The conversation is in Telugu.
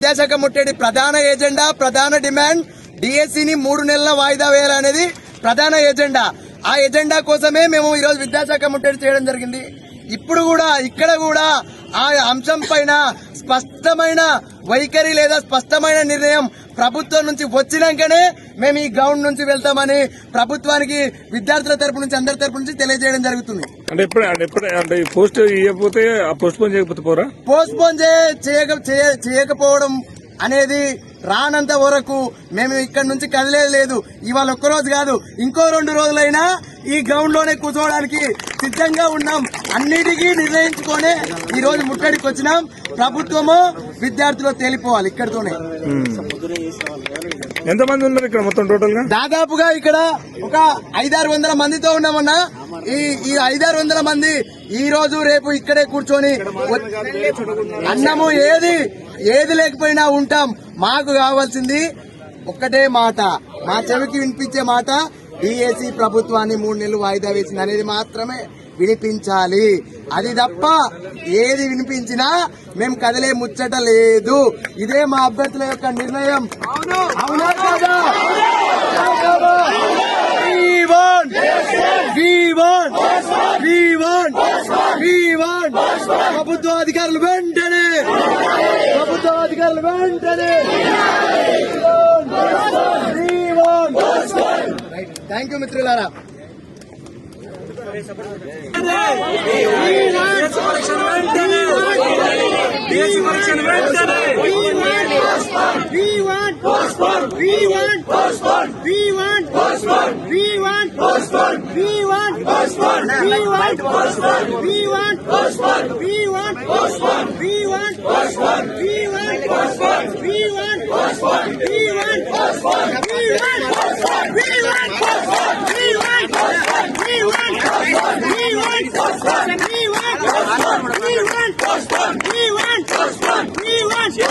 విద్యాశాఖ ముట్టడి ప్రధాన ఎజెండా ప్రధాన డిమాండ్ డిఎస్సిని మూడు నెలల వాయిదా వేయాలనేది ప్రధాన ఎజెండా ఆ ఎజెండా కోసమే మేము ఈరోజు విద్యాశాఖ ముట్టడి చేయడం జరిగింది. ఇప్పుడు కూడా ఇక్కడ కూడా ఆ అంశం పైన స్పష్టమైన వైఖరి లేదా స్పష్టమైన నిర్ణయం ప్రభుత్వం నుంచి వచ్చినాకనే మేము ఈ గ్రౌండ్ నుంచి వెళ్తామని ప్రభుత్వానికి విద్యార్థుల తరపు నుంచి అందరి తరపు నుంచి తెలియజేయడం జరుగుతుంది. అంటే ఎప్పుడు అంటే ఎప్పుడు అంటే ఈ పోస్ట్ ఇవ్వకపోతే ఆ పోస్ట్ పోన్ చేయకపోతే పోరా? పోస్ట్ పోన్ చేయకపోవడం అనేది రానంత వరకు మేము ఇక్కడ నుంచి కదిలేదు లేదు. ఇవాళ ఒక్క రోజు కాదు ఇంకో రెండు రోజులైనా ఈ గ్రౌండ్లోనే కూర్చోవడానికి సిద్ధంగా ఉన్నాం. అన్నిటికీ నిర్ణయించుకొని ఈ రోజు ముట్టడికి వచ్చినాం. ప్రభుత్వము విద్యార్థులు తేలిపోవాలి ఇక్కడితోనే. ఎంతమంది ఉన్నారు ఇక్కడ మొత్తం టోటల్గా? దాదాపుగా ఇక్కడ ఒక ఐదారు వందల మందితో ఉన్నామన్నా. ఈ ఈ ఐదారు వందల మంది ఈ రోజు రేపు ఇక్కడే కూర్చొని అన్నము ఏది ఏది లేకపోయినా ఉంటాం. మాకు కావాల్సింది ఒక్కటే మాట. మా చెవికి వినిపించే మాట. డిఏసి ప్రభుత్వాన్ని మూడు నెలలు వాయిదా వేసింది అనేది మాత్రమే వినిపించాలి. అది తప్ప ఏది వినిపించినా మేము కదిలే ముచ్చట లేదు. ఇదే మా అభ్యర్థుల యొక్క నిర్ణయం. అవునా. కాదా! ప్రభుత్వ అధికారులు వెంటనే ప్రభుత్వ అధికారులు వెంటనే థ్యాంక్ యూ మిత్రులారా We want